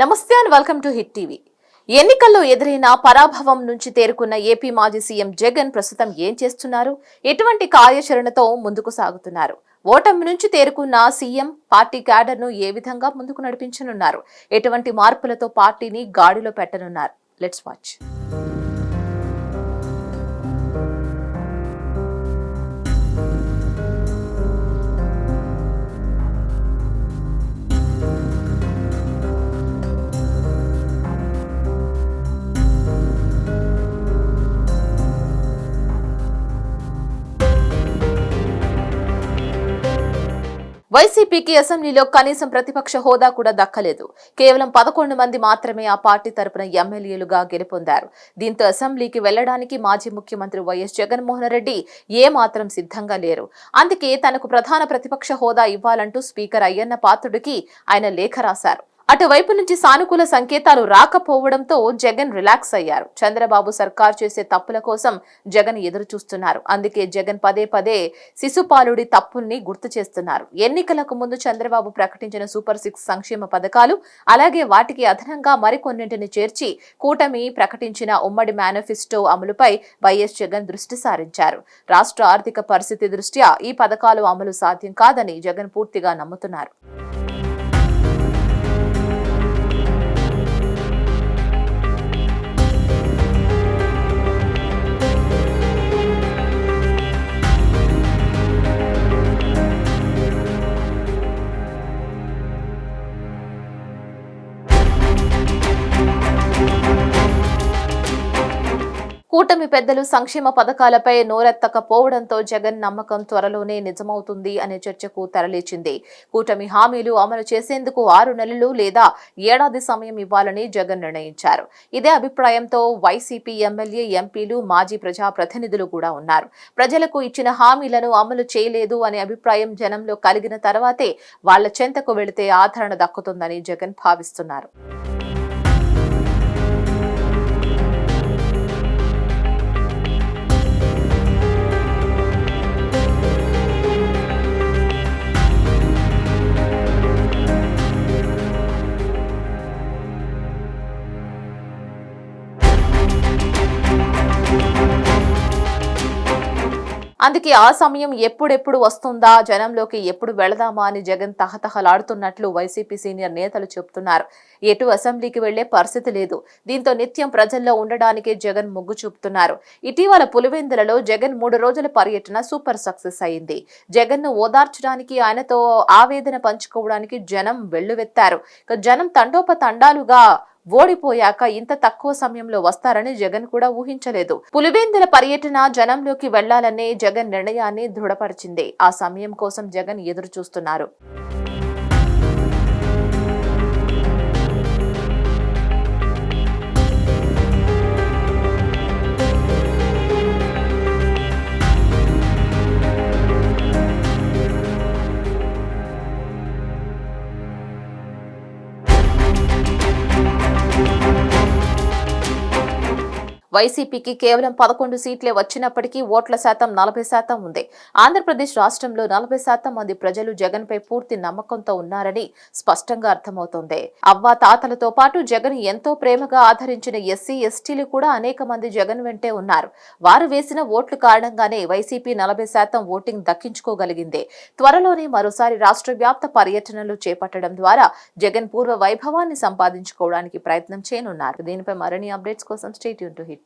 నమస్తే and welcome to hit TV. ఎన్నికల్లో ఎదురైన పరాభవం నుంచి తేరుకున్న ఏపీ మాజీ సీఎం జగన్ ప్రస్తుతం ఏం చేస్తున్నారు? ఎటువంటి కార్యాచరణతో ముందుకు సాగుతున్నారు? ఓటమి నుంచి తేరుకున్న సీఎం పార్టీ క్యాడర్ను ఏ విధంగా ముందుకు నడిపించనున్నారు? ఎటువంటి మార్పులతో పార్టీని గాడిలో పెట్టనున్నారు? లెట్స్ వాచ్ వైసీపీకి అసెంబ్లీలో కనీసం ప్రతిపక్ష హోదా కూడా దక్కలేదు. కేవలం పదకొండు మంది మాత్రమే ఆ పార్టీ తరపున ఎమ్మెల్యేలుగా గెలుపొందారు. దీంతో అసెంబ్లీకి వెళ్ళడానికి మాజీ ముఖ్యమంత్రి వైఎస్ జగన్మోహన్ రెడ్డి ఏ మాత్రం సిద్ధంగా లేరు. అందుకే తనకు ప్రధాన ప్రతిపక్ష హోదా ఇవ్వాలంటూ స్పీకర్ అయ్యన్న పాత్రుడికి ఆయన లేఖ రాశారు. అటువైపు నుంచి సానుకూల సంకేతాలు రాకపోవడంతో జగన్ రిలాక్స్ అయ్యారు. చంద్రబాబు సర్కార్ చేసే తప్పుల కోసం జగన్ ఎదురు చూస్తున్నారు అందుకే జగన్ పదే పదే శిశుపాలుడి తప్పుల్ని గుర్తు చేస్తున్నారు. ఎన్నికలకు ముందు చంద్రబాబు ప్రకటించిన సూపర్ సిక్స్ సంక్షేమ పథకాలు అలాగే వాటికి అదనంగా మరికొన్నింటిని చేర్చి కూటమి ప్రకటించిన ఉమ్మడి మేనిఫెస్టో అమలుపై వైఎస్ జగన్ దృష్టి సారించారు. రాష్ట్ర ఆర్థిక పరిస్థితి దృష్ట్యా ఈ పథకాలు అమలు సాధ్యం కాదని జగన్ పూర్తిగా నమ్ముతున్నారు. కూటమి పెద్దలు సంక్షేమ పథకాలపై నోరెత్తకపోవడంతో జగన్ నమ్మకం త్వరలోనే నిజమవుతుంది అనే చర్చకు తెరలేచింది. కూటమి హామీలు అమలు చేసేందుకు ఆరు నెలలు లేదా ఏడాది సమయం ఇవ్వాలని జగన్ నిర్ణయించారు. ఇదే అభిప్రాయంతో వైసీపీ ఎమ్మెల్యే ఎంపీలు మాజీ ప్రజాప్రతినిధులు కూడా ఉన్నారు. ప్రజలకు ఇచ్చిన హామీలను అమలు చేయలేదు అనే అభిప్రాయం జనంలో కలిగిన తర్వాతే వాళ్ళ చెంతకు వెళితే ఆదరణ దక్కుతుందని జగన్ భావిస్తున్నారు. అందుకే ఆ సమయం ఎప్పుడెప్పుడు వస్తుందా జనంలోకి ఎప్పుడు వెళదామా అని జగన్ తహతహలాడుతున్నట్లు వైసీపీ సీనియర్ నేతలు చెబుతున్నారు ఎటు అసెంబ్లీకి వెళ్ళే పరిస్థితి లేదు. దీంతో నిత్యం ప్రజల్లో ఉండడానికే జగన్ మొగ్గు చూపుతున్నారు. ఇటీవల పులివెందులలో జగన్ మూడు రోజుల పర్యటన సూపర్ సక్సెస్ అయింది. జగన్ను ఓదార్చడానికి ఆయనతో ఆవేదన పంచుకోవడానికి జనం వెళ్ళువెత్తారు జనం తండోపతండాలుగా ఓడిపోయాక ఇంత తక్కువ సమయంలో వస్తారని జగన్ కూడా ఊహించలేదు. పులివేందుల పర్యటన జనంలోకి వెళ్ళాలనే జగన్ నిర్ణయాన్ని దృఢపరిచింది. ఆ సమయం కోసం జగన్ ఎదురు చూస్తున్నారు వైసీపీకి కేవలం పదకొండు సీట్లే వచ్చినప్పటికీ ఓట్ల శాతం నలభై శాతం ఉంది. ఆంధ్రప్రదేశ్ రాష్ట్రంలో నలభై శాతం మంది ప్రజలు జగన్ పై పూర్తి నమ్మకంతో ఉన్నారని స్పష్టంగా అర్థమవుతోంది. అవ్వ తాతలతో పాటు జగన్ ఎంతో ప్రేమగా ఆదరించిన ఎస్సీ ఎస్టీలు కూడా అనేక మంది జగన్ వెంటే ఉన్నారు. వారు వేసిన ఓట్లు కారణంగానే వైసీపీ నలభై శాతం ఓటింగ్ దక్కించుకోగలిగింది. త్వరలోనే మరోసారి రాష్ట్ర వ్యాప్త పర్యటనలు చేపట్టడం ద్వారా జగన్ పూర్వ వైభవాన్ని సంపాదించుకోవడానికి ప్రయత్నం చేయనున్నారు. దీనిపై మరిన్ని అప్డేట్స్ కోసం స్టేట్ యూన్ to Hit.